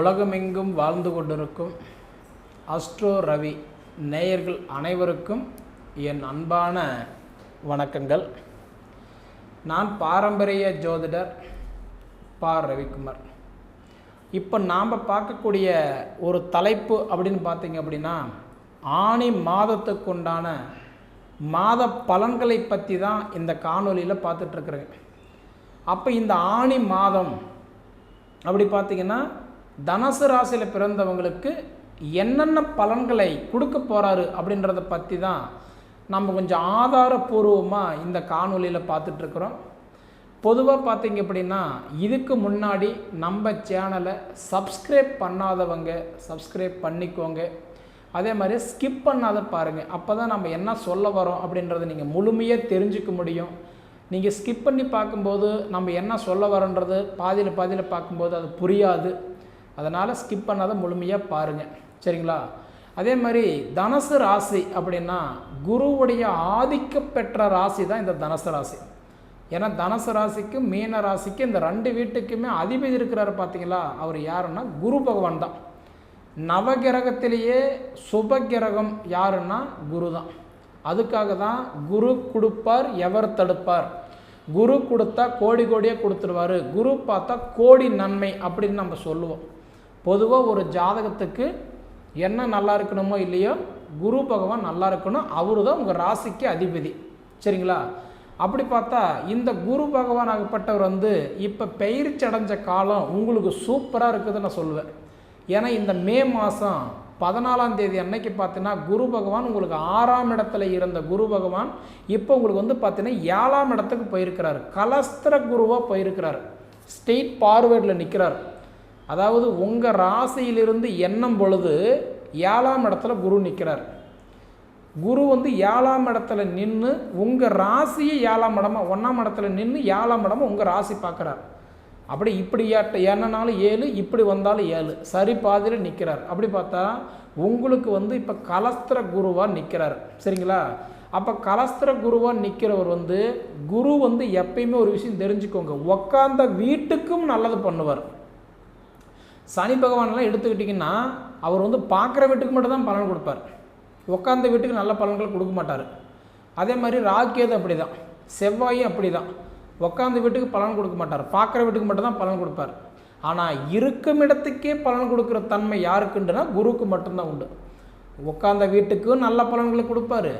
உலகமெங்கும் வாழ்ந்து கொண்டிருக்கும் அஸ்ட்ரோ ரவி நேயர்கள் அனைவருக்கும் என் அன்பான வணக்கங்கள். நான் பாரம்பரிய ஜோதிடர் பா. ரவிக்குமார். இப்போ நாம் பார்க்கக்கூடிய ஒரு தலைப்பு அப்படின்னு பார்த்தீங்க அப்படின்னா ஆணி மாதத்துக்கு உண்டான மாத பலன்களை பற்றி தான் இந்த காணொலியில் பார்த்துட்ருக்குறேங்க அப்போ இந்த ஆணி மாதம் அப்படி பார்த்தீங்கன்னா தனுசு ராசியில் பிறந்தவங்களுக்கு என்னென்ன பலன்களை கொடுக்க போகிறாரு அப்படின்றத பற்றி தான் நம்ம கொஞ்சம் ஆதாரபூர்வமாக இந்த காணொலியில் பார்த்துட்ருக்குறோம் பொதுவாக பார்த்தீங்க அப்படின்னா இதுக்கு முன்னாடி நம்ம சேனலை சப்ஸ்கிரைப் பண்ணாதவங்க சப்ஸ்கிரைப் பண்ணிக்கோங்க. அதே மாதிரி ஸ்கிப் பண்ணாத பாருங்கள் அப்போ தான் நம்ம என்ன சொல்ல வரோம் அப்படின்றத நீங்கள் முழுமையாக தெரிஞ்சுக்க முடியும். நீங்கள் ஸ்கிப் பண்ணி பார்க்கும்போது நம்ம என்ன சொல்ல வரோன்றது பாதியில் பாதியில் பார்க்கும்போது அது புரியாது. அதனால் ஸ்கிப் பண்ணாத முழுமையாக பாருங்கள் சரிங்களா? அதே மாதிரி தனுசு ராசி அப்படின்னா குருவுடைய ஆதிக்கம் பெற்ற ராசி தான் இந்த தனுசு ராசி. ஏன்னா தனுசு ராசிக்கு மீன ராசிக்கு இந்த ரெண்டு வீட்டுக்குமே அதிபதி இருக்கிறாரு பார்த்தீங்களா அவர் யாருன்னா குரு பகவான் தான். நவகிரகத்திலேயே சுபகிரகம் யாருன்னா குரு தான். அதுக்காக தான் குரு கொடுப்பார் எவர் தடுப்பார். குரு கொடுத்தா கோடி கோடியாக கொடுத்துருவாரு. குரு பார்த்தா கோடி நன்மை அப்படின்னு நம்ம சொல்லுவோம். பொதுவாக ஒரு ஜாதகத்துக்கு என்ன நல்லா இருக்கணுமோ இல்லையோ குரு பகவான் நல்லா இருக்கணும் அவரு தான் உங்கள் ராசிக்கு அதிபதி. சரிங்களா? அப்படி பார்த்தா இந்த குரு பகவான் ஆகப்பட்டவர் வந்து இப்போ பயிற்சி அடைஞ்ச காலம் உங்களுக்கு சூப்பராக இருக்குதுன்னு நான் சொல்லுவேன். ஏன்னா இந்த மே மாதம் பதினாலாம் தேதி அன்னைக்கு பார்த்தீங்கன்னா குரு பகவான் உங்களுக்கு ஆறாம் இடத்துல இருந்த குரு பகவான் இப்போ உங்களுக்கு வந்து பார்த்தீங்கன்னா ஏழாம் இடத்துக்கு போயிருக்கிறார். கலஸ்திர குருவாக போயிருக்கிறார். ஸ்டேட் பார்வேர்டில் நிற்கிறார் அதாவது உங்கள் ராசியிலிருந்து எண்ணம் பொழுது ஏழாம் இடத்துல குரு நிற்கிறார் குரு வந்து ஏழாம் இடத்துல நின்று உங்கள் ராசியை ஏழாம் இடமா ஒன்றாம் இடத்துல நின்று ஏழாம் இடமா உங்கள் ராசி பார்க்குறார். அப்படி இப்படி ஏட்ட என்னனாலும் ஏழு இப்படி வந்தாலும் ஏழு. சரி பாதியில் நிற்கிறார் அப்படி பார்த்தா உங்களுக்கு வந்து இப்போ கலஸ்திர குருவாக நிற்கிறார் சரிங்களா? அப்போ கலஸ்திர குருவாக நிற்கிறவர் வந்து குரு வந்து எப்பயுமே ஒரு விஷயம் தெரிஞ்சுக்கோங்க. உக்காந்த வீட்டுக்கும் நல்லது பண்ணுவார். சனி பகவான்லாம் எடுத்துக்கிட்டிங்கன்னா அவர் வந்து பார்க்குற வீட்டுக்கு மட்டும் தான் பலன் கொடுப்பார். உட்காந்த வீட்டுக்கு நல்ல பலன்கள் கொடுக்க மாட்டார். அதே மாதிரி ராக்கேது அப்படி தான் செவ்வாயும் அப்படி தான் உட்காந்த வீட்டுக்கு பலன் கொடுக்க மாட்டார். பார்க்குற வீட்டுக்கு மட்டும் தான் பலன் கொடுப்பார். ஆனால் இருக்கும் இடத்துக்கே பலன் கொடுக்குற தன்மை யாருக்குண்டுனா குருவுக்கு மட்டும்தான் உண்டு. உட்காந்த வீட்டுக்கும் நல்ல பலன்களை கொடுப்பாரு.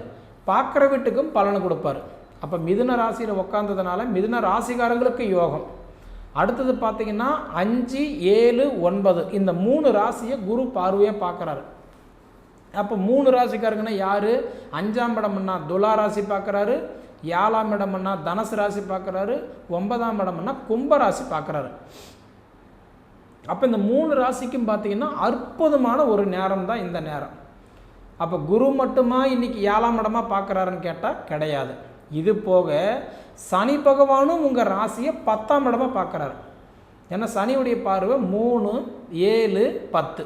பார்க்குற வீட்டுக்கும் பலன் கொடுப்பாரு. அப்போ மிதுன ராசியில் உட்காந்ததுனால மிதுன ராசிக்காரங்களுக்கு யோகம். அடுத்தது பார்த்தீங்கன்னா அஞ்சு ஏழு ஒன்பது. இந்த மூணு ராசியை குரு பார்வையாக பார்க்குறாரு. அப்போ மூணு ராசிக்காரங்கன்னா யார்? அஞ்சாம் இடம்னா துலா ராசி பார்க்குறாரு. ஏழாம் இடம்னா தனுசு ராசி பார்க்குறாரு. ஒன்பதாம் இடம்னா கும்ப ராசி பார்க்குறாரு. அப்போ இந்த மூணு ராசிக்கும் பார்த்தீங்கன்னா அற்புதமான ஒரு நேரம் தான் இந்த நேரம். அப்போ குரு மட்டுமா இன்னைக்கு ஏழாம் இடமா பார்க்குறாருன்னு கேட்டால் கிடையாது. இது போக சனி பகவானும் உங்கள் ராசியை பத்தாம் இடமா பார்க்குறாரு. ஏன்னா சனியுடைய பார்வை மூணு ஏழு பத்து.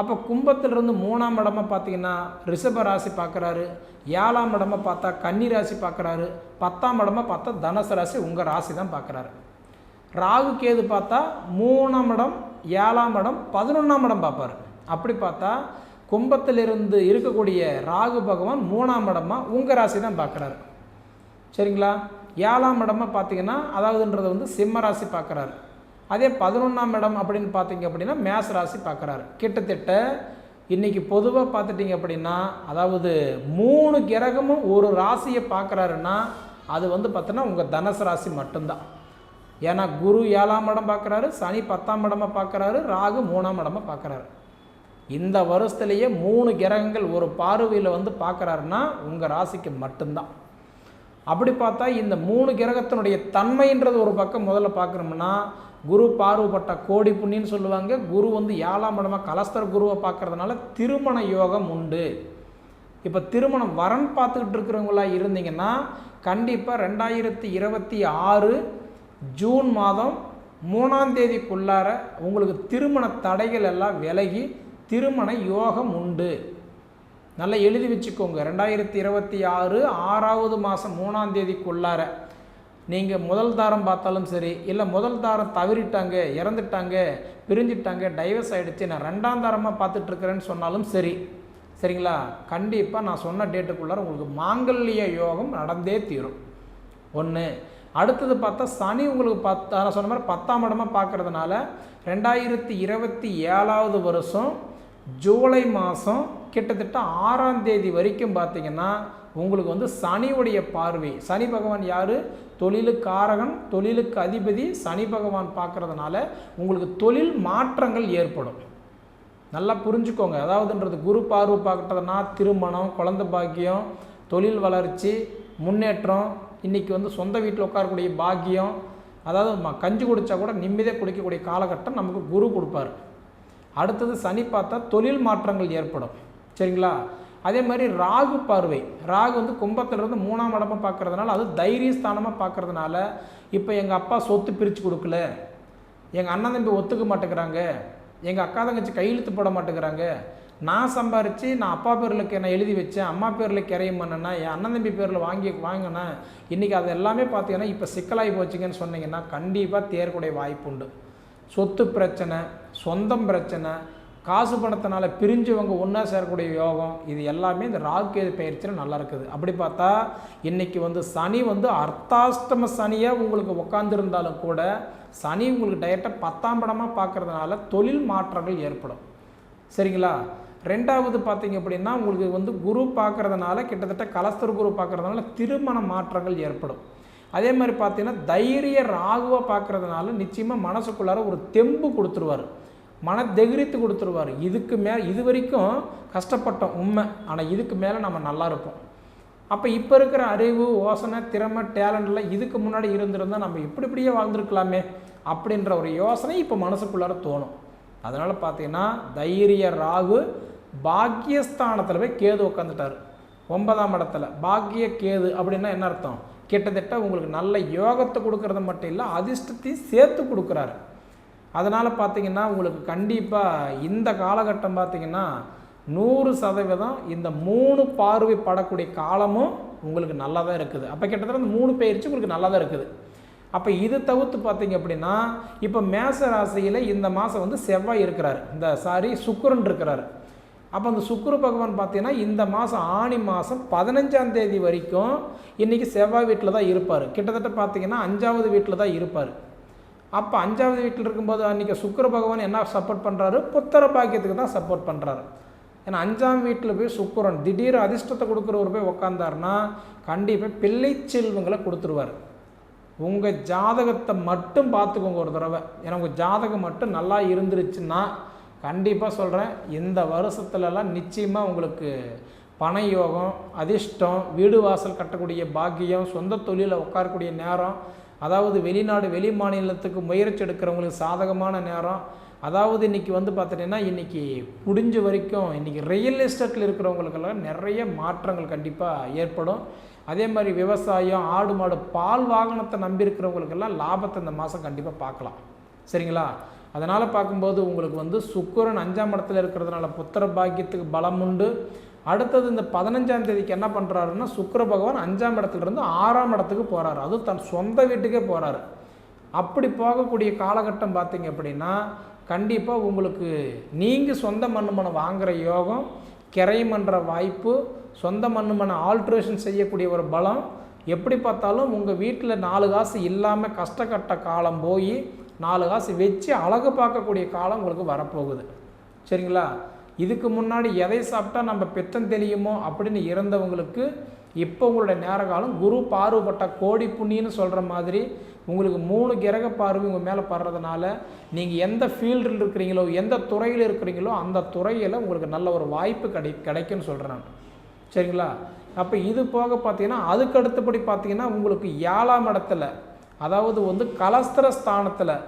அப்போ கும்பத்திலிருந்து மூணாம் இடமா பார்த்தீங்கன்னா ரிஷப ராசி பார்க்குறாரு. ஏழாம் இடமா பார்த்தா கன்னி ராசி பார்க்குறாரு. பத்தாம் இடமா பார்த்தா தனுசு ராசி உங்கள் ராசி தான் பார்க்குறாரு. ராகு கேது பார்த்தா மூணாம் இடம் ஏழாம் இடம் பதினொன்றாம் இடம் பார்ப்பார். அப்படி பார்த்தா கும்பத்திலிருந்து இருக்கக்கூடிய ராகு பகவான் மூணாம் இடமா உங்கள் ராசி தான் பார்க்குறாரு. சரிங்களா? ஏழாம் இடமா பார்த்தீங்கன்னா அதாவதுன்றது வந்து சிம்ம ராசி பார்க்குறாரு. அதே பதினொன்றாம் இடம் அப்படின்னு பார்த்தீங்க அப்படின்னா மேச ராசி பார்க்குறாரு. கிட்டத்தட்ட இன்றைக்கி பொதுவாக பார்த்துட்டிங்க அப்படின்னா அதாவது மூணு கிரகமும் ஒரு ராசியை பார்க்குறாருன்னா அது வந்து பார்த்தோன்னா உங்கள் தனுசு ராசி மட்டும்தான். ஏன்னா குரு ஏழாம் இடம் பார்க்குறாரு சனி பத்தாம் இடமாக பார்க்குறாரு ராகு மூணாம் இடமாக பார்க்குறாரு. இந்த வருஷத்துலேயே மூணு கிரகங்கள் ஒரு பார்வையில் வந்து பார்க்குறாருன்னா உங்கள் ராசிக்கு மட்டும்தான். அப்படி பார்த்தா இந்த மூணு கிரகத்தினுடைய தன்மைன்றது ஒரு பக்கம் முதல்ல பார்க்குறோம்னா குரு பார்வப்பட்ட கோடி புண்ணின்னு சொல்லுவாங்க. குரு வந்து ஏழாம் இடமா கலஸ்தர குருவை பார்க்கறதுனால திருமண யோகம் உண்டு. இப்போ திருமணம் வரன் பார்த்துக்கிட்டு இருக்கிறவங்களா இருந்தீங்கன்னா கண்டிப்பாக ரெண்டாயிரத்தி இருபத்தி ஆறு ஜூன் மாதம் மூணாம் தேதிக்குள்ளார உங்களுக்கு திருமண தடைகள் எல்லாம் விலகி திருமண யோகம் உண்டு. நல்லா எழுதி வச்சுக்கோங்க. ரெண்டாயிரத்தி இருபத்தி ஆறு ஆறாவது மாதம் மூணாம் தேதிக்குள்ளார நீங்கள் முதல் தாரம் பார்த்தாலும் சரி இல்லை முதல் தாரம் தவறிட்டாங்க இறந்துட்டாங்க பிரிஞ்சிட்டாங்க டைவர்ஸ் ஆகிடுச்சு நான் ரெண்டாம் தாரமாக பார்த்துட்ருக்குறேன்னு சொன்னாலும் சரி சரிங்களா? கண்டிப்பாக நான் சொன்ன டேட்டுக்குள்ளார உங்களுக்கு மாங்கல்ய யோகம் நடந்தே தீரும். ஒன்று அடுத்தது பார்த்தா சனி உங்களுக்கு பத்து நான் சொன்ன மாதிரி பத்தாம் இடமாக பார்க்குறதுனால ரெண்டாயிரத்தி இருபத்தி ஏழாவது வருஷம் ஜூலை மாதம் கிட்டத்தட்ட ஆறாம் தேதி வரைக்கும் பார்த்தீங்கன்னா உங்களுக்கு வந்து சனியுடைய பார்வை. சனி பகவான் யார்? தொழிலுக்காரகன் தொழிலுக்கு அதிபதி சனி பகவான் பார்க்குறதுனால உங்களுக்கு தொழில் மாற்றங்கள் ஏற்படும். நல்லா புரிஞ்சுக்கோங்க. அதாவதுன்றது குரு பார்வை பார்க்கறதுனா திருமணம் குழந்த பாக்கியம் தொழில் வளர்ச்சி முன்னேற்றம் இன்றைக்கி வந்து சொந்த வீட்டில் உட்காரக்கூடிய பாக்கியம் அதாவது ம கஞ்சி குடித்தா கூட நிம்மதியாக குடிக்கக்கூடிய காலகட்டம் நமக்கு குரு கொடுப்பார். அடுத்தது சனி பார்த்தா தொழில் மாற்றங்கள் ஏற்படும். சரிங்களா? அதே மாதிரி ராகு பார்வை. ராகு வந்து கும்பத்திலிருந்து மூணாம் இடமாக பார்க்கறதுனால அது தைரிய ஸ்தானமாக இப்போ எங்கள் அப்பா சொத்து பிரித்து கொடுக்கல. எங்கள் அண்ணன் தம்பி ஒத்துக்க மாட்டேங்கிறாங்க. எங்கள் அக்கா தங்கச்சி கையெழுத்து போட மாட்டேங்கிறாங்க. நான் சம்பாரித்து நான் அப்பா பேரில் நான் எழுதி வச்சேன் அம்மா பேரில் கிரையும் பண்ணேன்னா என் அண்ணன் தம்பி பேரில் வாங்கி வாங்கினேன். இன்றைக்கி அது எல்லாமே பார்த்தீங்கன்னா இப்போ சிக்கலாகி போச்சுங்கன்னு சொன்னீங்கன்னா கண்டிப்பாக தேர்க்கூடிய வாய்ப்பு உண்டு. சொத்து பிரச்சனை சொந்தம் பிரச்சனை காசு பணத்தினால பிரிஞ்சவங்க ஒன்றா சேரக்கூடிய யோகம் இது எல்லாமே இந்த ராகுகேது பயிற்சியில் நல்லா இருக்குது. அப்படி பார்த்தா இன்றைக்கி வந்து சனி வந்து அர்த்தாஷ்டம சனியாக உங்களுக்கு உட்காந்துருந்தாலும் கூட சனி உங்களுக்கு டைரெக்டாக பத்தாம் படமாக பார்க்குறதுனால தொழில் மாற்றங்கள் ஏற்படும். சரிங்களா? ரெண்டாவது பார்த்தீங்க அப்படின்னா உங்களுக்கு வந்து குரு பார்க்குறதுனால கிட்டத்தட்ட கலஸ்தர் குரு பார்க்குறதுனால திருமண மாற்றங்கள் ஏற்படும். அதே மாதிரி பார்த்தீங்கன்னா தைரிய ராகுவை பார்க்குறதுனால நிச்சயமாக மனசுக்குள்ளார ஒரு தெம்பு கொடுத்துருவார். மன தெகிரித்து கொடுத்துருவார். இதுக்கு மேலே இது வரைக்கும் கஷ்டப்பட்டோம் உண்மை. ஆனால் இதுக்கு மேலே நம்ம நல்லா இருப்போம். அப்போ இப்போ இருக்கிற அறிவு யோசனை திறமை டேலண்ட்லாம் இதுக்கு முன்னாடி இருந்திருந்தால் நம்ம இப்படி இப்படியே வாழ்ந்துருக்கலாமே அப்படின்ற ஒரு யோசனை இப்போ மனசுக்குள்ளார தோணும். அதனால் பார்த்தீங்கன்னா தைரிய ராகு பாக்கியஸ்தானத்தில் போய் கேது உட்காந்துட்டார் ஒன்பதாம் இடத்துல. பாக்கிய கேது அப்படின்னா என்ன அர்த்தம்? கிட்டத்தட்ட உங்களுக்கு நல்ல யோகத்தை கொடுக்கறது மட்டும் இல்லை அதிர்ஷ்டத்தையும் சேர்த்து கொடுக்குறாரு. அதனால் பார்த்தீங்கன்னா உங்களுக்கு கண்டிப்பாக இந்த காலகட்டம் பார்த்தீங்கன்னா நூறு சதவீதம் இந்த மூணு பார்வை படக்கூடிய காலமும் உங்களுக்கு நல்லா தான் இருக்குது. அப்போ கிட்டத்தட்ட இந்த மூணு பயிற்சி உங்களுக்கு நல்லா தான் இருக்குது. அப்போ இது தவிர்த்து பார்த்தீங்க அப்படின்னா இப்போ மேச ராசியில் இந்த மாதம் வந்து செவ்வாய் இருக்கிறார். இந்த சாரி சுக்கரன் இருக்கிறார். அப்போ அந்த சுக்குரு பகவான் பார்த்தீங்கன்னா இந்த மாதம் ஆணி மாதம் பதினஞ்சாம் தேதி வரைக்கும் இன்றைக்கி செவ்வாய் வீட்டில் தான் இருப்பார். கிட்டத்தட்ட பார்த்தீங்கன்னா அஞ்சாவது வீட்டில் தான் இருப்பார். அப்போ அஞ்சாவது வீட்டில் இருக்கும்போது அன்றைக்கி சுக்கர பகவான் என்ன சப்போர்ட் பண்ணுறாரு புத்திர பாக்கியத்துக்கு தான் சப்போர்ட் பண்ணுறாரு ஏன்னா அஞ்சாம் வீட்டில் போய் சுக்கிரன் திடீர் அதிர்ஷ்டத்தை கொடுக்குறவர் போய் உக்காந்தாருன்னா கண்டிப்பாக பிள்ளை செல்வங்களை கொடுத்துருவார். உங்கள் ஜாதகத்தை மட்டும் பார்த்துக்கோங்க ஒரு தடவை. ஏன்னா உங்கள் ஜாதகம் மட்டும் நல்லா இருந்துருச்சுன்னா கண்டிப்பாக சொல்கிறேன் இந்த வருஷத்துலலாம் நிச்சயமாக உங்களுக்கு பண யோகம் அதிர்ஷ்டம் வீடு வாசல் கட்டக்கூடிய பாக்கியம் சொந்த தொழிலில் உட்காரக்கூடிய நேரம் அதாவது வெளிநாடு வெளி மாநிலத்துக்கு முயற்சி எடுக்கிறவங்களுக்கு சாதகமான நேரம். அதாவது இன்றைக்கி வந்து பார்த்துட்டிங்கன்னா இன்றைக்கி முடிஞ்ச வரைக்கும் இன்றைக்கி ரியல் எஸ்டேட்டில் இருக்கிறவங்களுக்கெல்லாம் நிறைய மாற்றங்கள் கண்டிப்பாக ஏற்படும். அதே மாதிரி விவசாயம் ஆடு மாடு பால் வாகனத்தை நம்பியிருக்கிறவங்களுக்கெல்லாம் லாபத்தை இந்த மாதம் கண்டிப்பாக பார்க்கலாம். சரிங்களா? அதனால் பார்க்கும்போது உங்களுக்கு வந்து சுக்கரன் அஞ்சாம் இடத்துல இருக்கிறதுனால புத்திர பாக்கியத்துக்கு பலம் உண்டு. அடுத்தது இந்த பதினஞ்சாம் தேதிக்கு என்ன பண்ணுறாருன்னா சுக்கர பகவான் அஞ்சாம் இடத்துலேருந்து ஆறாம் இடத்துக்கு போகிறாரு அதுவும் தன் சொந்த வீட்டுக்கே போகிறாரு அப்படி போகக்கூடிய காலகட்டம் பார்த்தீங்க அப்படின்னா கண்டிப்பாக உங்களுக்கு நீங்கள் சொந்த மண்ணுமனை வாங்குகிற யோகம் கிரையம் பண்ணுற வாய்ப்பு சொந்த மண்ணுமனை ஆல்ட்ரேஷன் செய்யக்கூடிய ஒரு பலம் எப்படி பார்த்தாலும் உங்கள் வீட்டில் நாலு காசு இல்லாமல் கஷ்டக்கட்ட காலம் போய் நாலு காசு வச்சு அழகு பார்க்கக்கூடிய காலம் உங்களுக்கு வரப்போகுது. சரிங்களா? இதுக்கு முன்னாடி எதை சாப்பிட்டா நம்ம பித்தம் தெரியுமோ அப்படின்னு இறந்தவங்களுக்கு இப்போ உங்களுடைய நேர காலம் குரு பார்வைப்பட்ட கோடி புண்ணின்னு சொல்கிற மாதிரி உங்களுக்கு மூணு கிரக பார்வை உங்கள் மேலே படுறதுனால நீங்கள் எந்த ஃபீல்டில் இருக்கிறீங்களோ எந்த துறையில் இருக்கிறீங்களோ அந்த துறையில் உங்களுக்கு நல்ல ஒரு வாய்ப்பு கிடை கிடைக்குன்னு சொல்கிறேன் சரிங்களா? அப்போ இது போக பார்த்தீங்கன்னா அதுக்கு அடுத்தபடி பார்த்தீங்கன்னா உங்களுக்கு ஏழாம் இடத்துல அதாவது வந்து கலஸ்திர ஸ்தானத்தில்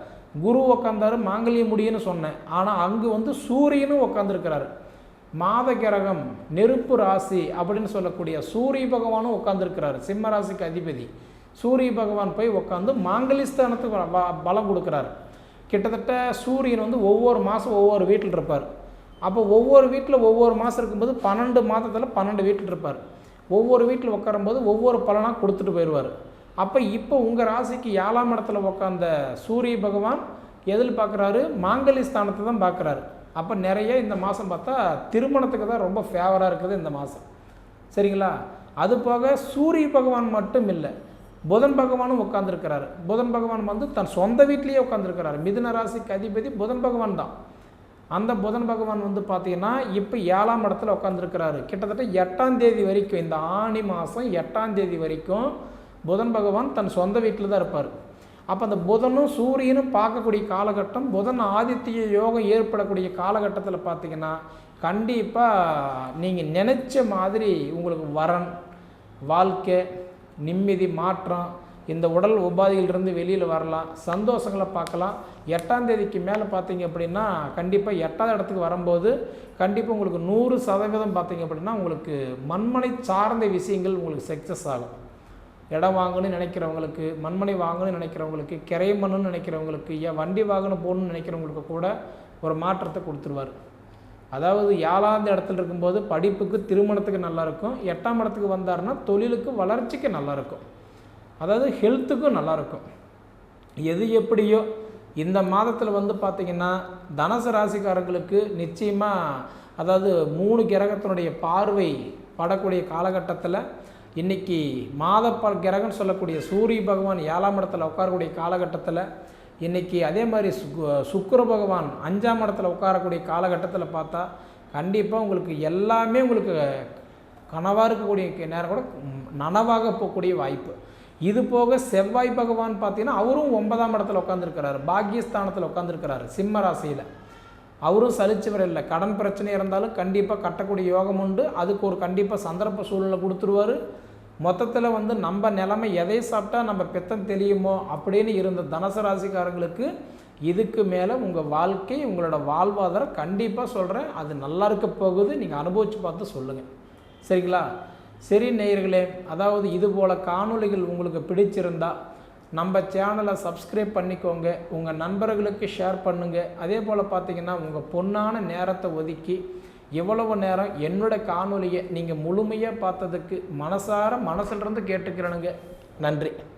குரு உக்காந்தாரு மாங்கல்ய முடின்னு சொன்னேன். ஆனால் அங்கே வந்து சூரியனும் உட்காந்துருக்கிறாரு மாத கிரகம் நெருப்பு ராசி அப்படின்னு சொல்லக்கூடிய சூரிய பகவானும் உட்காந்துருக்கிறாரு சிம்ம ராசிக்கு அதிபதி. சூரிய பகவான் போய் உட்காந்து மாங்கலிஸ்தானத்துக்கு வ- பலம் கொடுக்குறாரு. கிட்டத்தட்ட சூரியன் வந்து ஒவ்வொரு மாதம் ஒவ்வொரு வீட்டில் இருப்பார். அப்போ ஒவ்வொரு வீட்டில் ஒவ்வொரு மாதம் இருக்கும்போது பன்னெண்டு மாதத்தில் பன்னெண்டு வீட்டில் இருப்பார். ஒவ்வொரு வீட்டில் உட்காரும்போது ஒவ்வொரு பலனாக கொடுத்துட்டு போயிடுவார் அப்போ இப்போ உங்கள் ராசிக்கு ஏழாம் இடத்துல உட்காந்த சூரிய பகவான் எதில் பார்க்குறாரு மாங்கலி ஸ்தானத்தை தான் பார்க்குறாரு அப்போ நிறைய இந்த மாதம் பார்த்தா திருமணத்துக்கு தான் ரொம்ப ஃபேவராக இருக்குது இந்த மாதம் சரிங்களா? அது போக சூரிய பகவான் மட்டும் இல்லை புதன் பகவானும் உட்காந்துருக்கிறாரு புதன் பகவான் வந்து தன் சொந்த வீட்லேயே உட்காந்துருக்கிறாரு மிதுன ராசிக்கு அதிபதி புதன் பகவான் தான். அந்த புதன் பகவான் வந்து பார்த்தீங்கன்னா இப்போ ஏழாம் இடத்துல உட்காந்துருக்கிறாரு கிட்டத்தட்ட எட்டாம் தேதி வரைக்கும் இந்த ஆணி மாதம் எட்டாம் தேதி வரைக்கும் புதன் பகவான் தன் சொந்த வீட்டில் தான் இருப்பார். அப்போ அந்த புதனும் சூரியனும் பார்க்கக்கூடிய காலகட்டம் புதன் ஆதித்ய யோகம் ஏற்படக்கூடிய காலகட்டத்தில் பார்த்தீங்கன்னா கண்டிப்பாக நீங்கள் நினச்ச மாதிரி உங்களுக்கு வரன் வாழ்க்கை நிம்மதி மாற்றம் இந்த உடல் உபாதியிலிருந்து வெளியில் வரலாம் சந்தோஷங்களை பார்க்கலாம். எட்டாம் தேதிக்கு மேலே பார்த்தீங்க அப்படின்னா கண்டிப்பாக எட்டாவது இடத்துக்கு வரும்போது கண்டிப்பாக உங்களுக்கு நூறு சதவீதம் பார்த்தீங்க அப்படின்னா உங்களுக்கு மண்மனை சார்ந்த விஷயங்கள் உங்களுக்கு சக்ஸஸ் ஆகும். இடம் வாங்கணும்னு நினைக்கிறவங்களுக்கு மண்மனை வாங்கணும்னு நினைக்கிறவங்களுக்கு கிரை மண்ணுன்னு நினைக்கிறவங்களுக்கு ஏன் வண்டி வாகனம் போகணும்னு நினைக்கிறவங்களுக்கு கூட ஒரு மாற்றத்தை கொடுத்துருவார். அதாவது ஏழாவது இடத்துல இருக்கும்போது படிப்புக்கு திருமணத்துக்கு நல்லாயிருக்கும். எட்டாம் இடத்துக்கு வந்தாருன்னா தொழிலுக்கு வளர்ச்சிக்கு நல்லாயிருக்கும். அதாவது ஹெல்த்துக்கும் நல்லாயிருக்கும். எது எப்படியோ இந்த மாதத்தில் வந்து பார்த்திங்கன்னா தனுசு ராசிக்காரர்களுக்கு நிச்சயமாக அதாவது மூணு கிரகத்தினுடைய பார்வை படக்கூடிய காலகட்டத்தில் இன்றைக்கி மாத கிரகம்னு சொல்லக்கூடிய சூரிய பகவான் ஏழாம் இடத்துல உட்காரக்கூடிய காலகட்டத்தில் இன்றைக்கி அதே மாதிரி சுக் பகவான் அஞ்சாம் இடத்துல உட்காரக்கூடிய காலகட்டத்தில் பார்த்தா கண்டிப்பாக உங்களுக்கு எல்லாமே உங்களுக்கு கனவாக இருக்கக்கூடிய நேரம் கூட நனவாக போகக்கூடிய வாய்ப்பு. இது போக செவ்வாய் பகவான் பார்த்தீங்கன்னா அவரும் ஒன்பதாம் இடத்துல உட்காந்துருக்கிறாரு பாக்கியஸ்தானத்தில் உட்காந்துருக்கிறாரு சிம்ம ராசியில். அவரும் சலிச்சவர் இல்லை. கடன் பிரச்சனை இருந்தாலும் கண்டிப்பாக கட்டக்கூடிய யோகம் உண்டு. அதுக்கு ஒரு கண்டிப்பாக சந்தர்ப்ப சூழ்நிலை கொடுத்துருவாரு. மொத்தத்தில் வந்து நம்ம நிலைமை எதை சாப்பிட்டா நம்ம பித்தம் தெரியுமோ அப்படின்னு இருந்த தனுசு ராசிக்காரங்களுக்கு இதுக்கு மேலே உங்கள் வாழ்க்கை உங்களோட வாழ்வாதாரம் கண்டிப்பாக சொல்கிறேன் அது நல்லா இருக்க போகுது. நீங்கள் அனுபவித்து பார்த்து சொல்லுங்கள் சரிங்களா? சரி நேயர்களே அதாவது இது போல் காணொளிகள் உங்களுக்கு பிடிச்சிருந்தா நம்ம சேனலை சப்ஸ்கிரைப் பண்ணிக்கோங்க. உங்கள் நண்பர்களுக்கு ஷேர் பண்ணுங்கள் அதே போல் பார்த்தீங்கன்னா உங்கள் பொன்னான நேரத்தை ஒதுக்கி இவ்வளவு நேரம் என்னோட காணொலியை நீங்கள் முழுமையாக பார்த்ததுக்கு மனசார மனசுலேருந்து கேட்டுக்கிறனுங்க. நன்றி.